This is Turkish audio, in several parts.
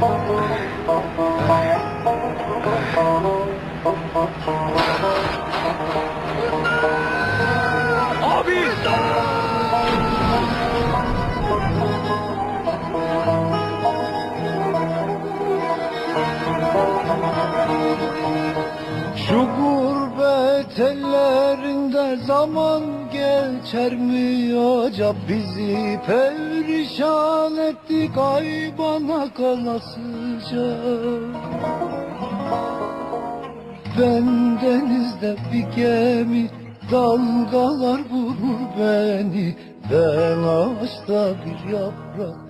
Abi! Şu gurbet ellerinde zaman geçer mi acaba bizi perişan ettik ay bana kalasıca Ben denizde bir gemi dalgalar vurur beni. Ben ağaçta bir yaprak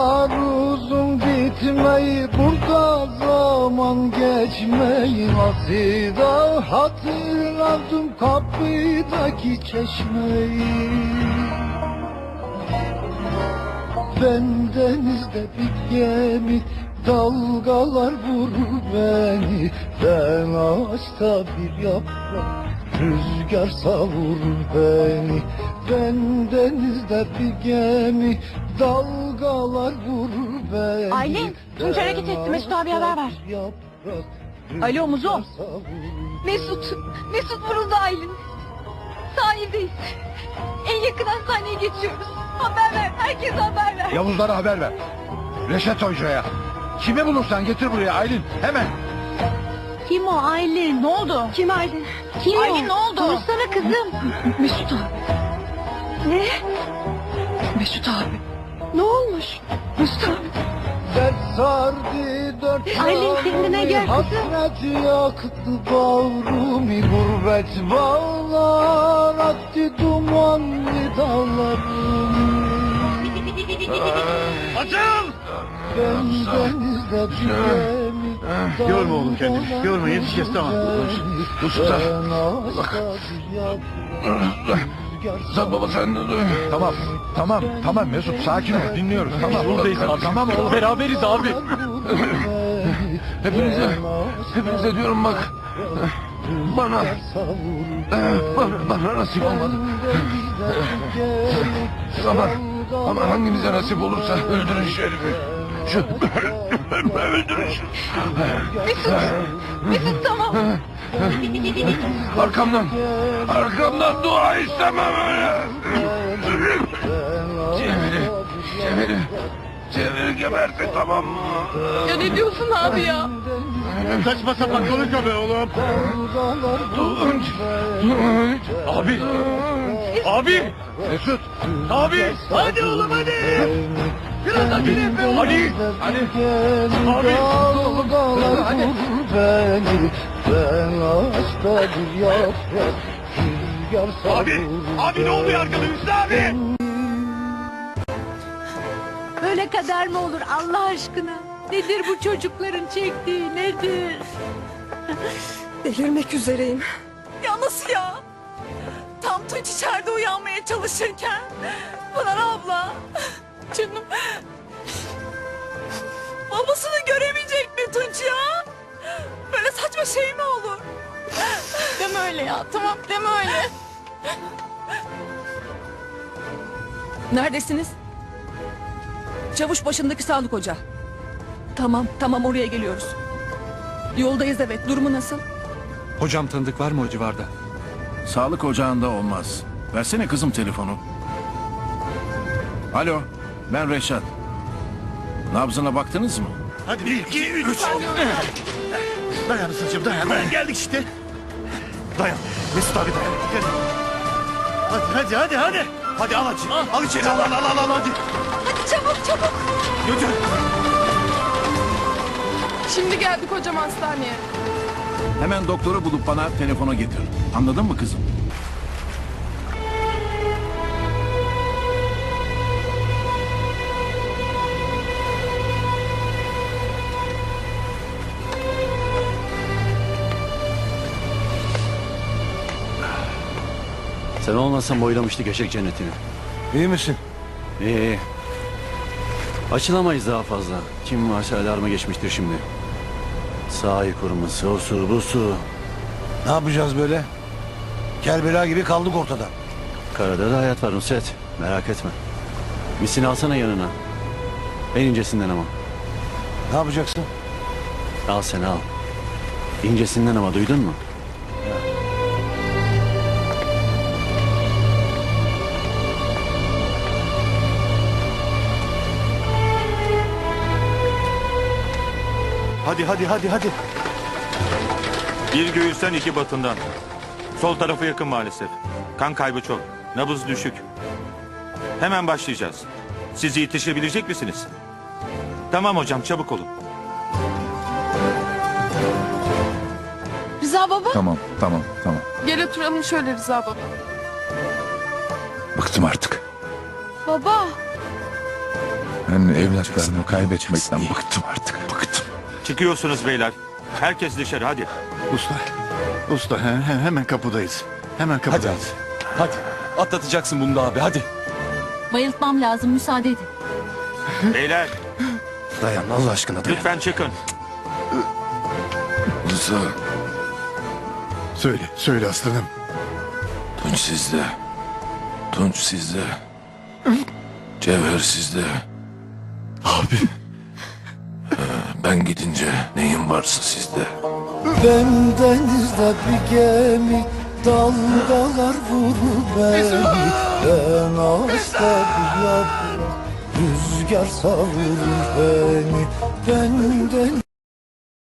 Yollar uzun bitmeyi burada zaman geçmeyi Nasıl hatırladım kapıdaki çeşmeyi. Ben denizde bir gemi dalgalar vurur beni. Ben ağaçta bir yaprak rüzgar savurur beni Ben denizde bir gemi dalgalar vurur beni Aylin, Tunç Ben hareket etti. Mesut abi haber ver. yaprak, Alo, Muzo. Mesut, Mesut vuruldu Aylin. Sahildeyiz. En yakın hastaneye geçiyoruz. Haber ver, herkese haber ver. Yavuzlara haber ver. Reşat Hoca'ya. Kimi bulursan getir buraya Aylin. Hemen. Kim o Aylin? Ne oldu? Kim Aylin? Kim Aylin ne oldu? Konuşsana kızım. Mesut abi. Ne? Mesut abi. Ne olmuş? Mesut abi. Dert sardı dört Aylin, kendine gel kızım. Hasret yaktı bağrımı Gurbet bağlar attı dumanlı dağlarımı Açıl! Ben denizde Ah, yorma oğlum kendini, yorma, yetişeceğiz, tamam. Usta. Ben ağaçta bir yaprak Sen baba sen de Tamam, tamam, tamam Mesut sakin ol dinliyoruz. Tamam, buradayız abi. Tamam oğlum. Beraberiz abi. Hepinize, hepinize diyorum bak. Bana, bana, bana nasip olmadı. Ama, ama hangimize nasip olursa öldürün şu herifi. Şu, öldürün şu. Mesut tamam. Arkamdan, arkamdan dua istemem öyle. Cemil'i, Cemil'i, Cemil'i gebertin tamam mı? Ya ne diyorsun abi ya? Saçma sapan konuşma be oğlum. Tunç, Tunç. Abi, abi. Mesut, abi. Hadi oğlum hadi. Biraz acele be oğlum. Hadi, hadi. Abi, Dalgalar beni Ben ağaçta bir yaprak Abi, abi ne oluyor arkada Hüsnü abi? Böyle kader mi olur Allah aşkına? Nedir bu çocukların çektiği nedir? Delirmek üzereyim. Ya nasıl ya? Tam Tunç içeride uyanmaya çalışırken. Pınar abla. Canım. Babasını göremeyecek mi Tunç ya? Böyle saçma şey mi olur? Deme öyle ya. Tamam deme öyle. Neredesiniz? Çavuş başındaki sağlık hoca. Tamam, tamam oraya geliyoruz. Yoldayız evet. Durumu nasıl? Hocam tanıdık var mı o civarda? Sağlık ocağında olmaz. Versene kızım telefonu. Alo, ben Reşat. Nabzına baktınız mı? Hadi bir, iki, üç. Dayan Isırcığım dayan. dayan. Geldik işte. Dayan. Mesut abi dayan. Gel. Hadi hadi hadi hadi. Hadi al acı. Al içeri al al al al al, hadi. Hadi çabuk çabuk. Götür. Şimdi geldik hocam hastaneye. Hemen doktoru bulup bana telefona getir. Anladın mı kızım? Sen olmasan boylamıştık eşek cennetini. İyi misin? İyi iyi. Açılamayız daha fazla. Kim varsa alarma geçmiştir şimdi. Sahi kuruması, o su, bu su. Ne yapacağız böyle? Kerbela gibi kaldık ortada. Karada da hayat var Nusret. Merak etme. Misini alsana yanına. En incesinden ama. Ne yapacaksın? Al sen al. İncesinden ama duydun mu? Hadi hadi hadi hadi. Bir göğüsten iki batından. Sol tarafı yakın maalesef. Kan kaybı çok. Nabız düşük. Hemen başlayacağız. Siz yetişebilecek misiniz? Tamam hocam çabuk olun. Rıza baba Tamam, tamam, tamam. gel oturalım şöyle Rıza baba. Bıktım artık. Baba. Ben evlatlarımı kaybetmekten bıktım artık. Bıktım. Çıkıyorsunuz beyler. Herkes dışarı hadi. Usta. Usta he- he- hemen kapıdayız. Hemen kapıdayız. Hadi. Atlatacaksın bunu da abi hadi. Bayıltmam lazım müsaade edin. Beyler Dayan Allah aşkına dayan. lütfen çıkın. Rıza, Söyle söyle aslanım. Tunç sizde. Tunç sizde. Cevher sizde. Abi. Ben gidince neyin varsa sizde. Ben denizde bir gemi Dalgalar vurur beni Ben hasta bir yaprak Rüzgar savurur beni Ben deniz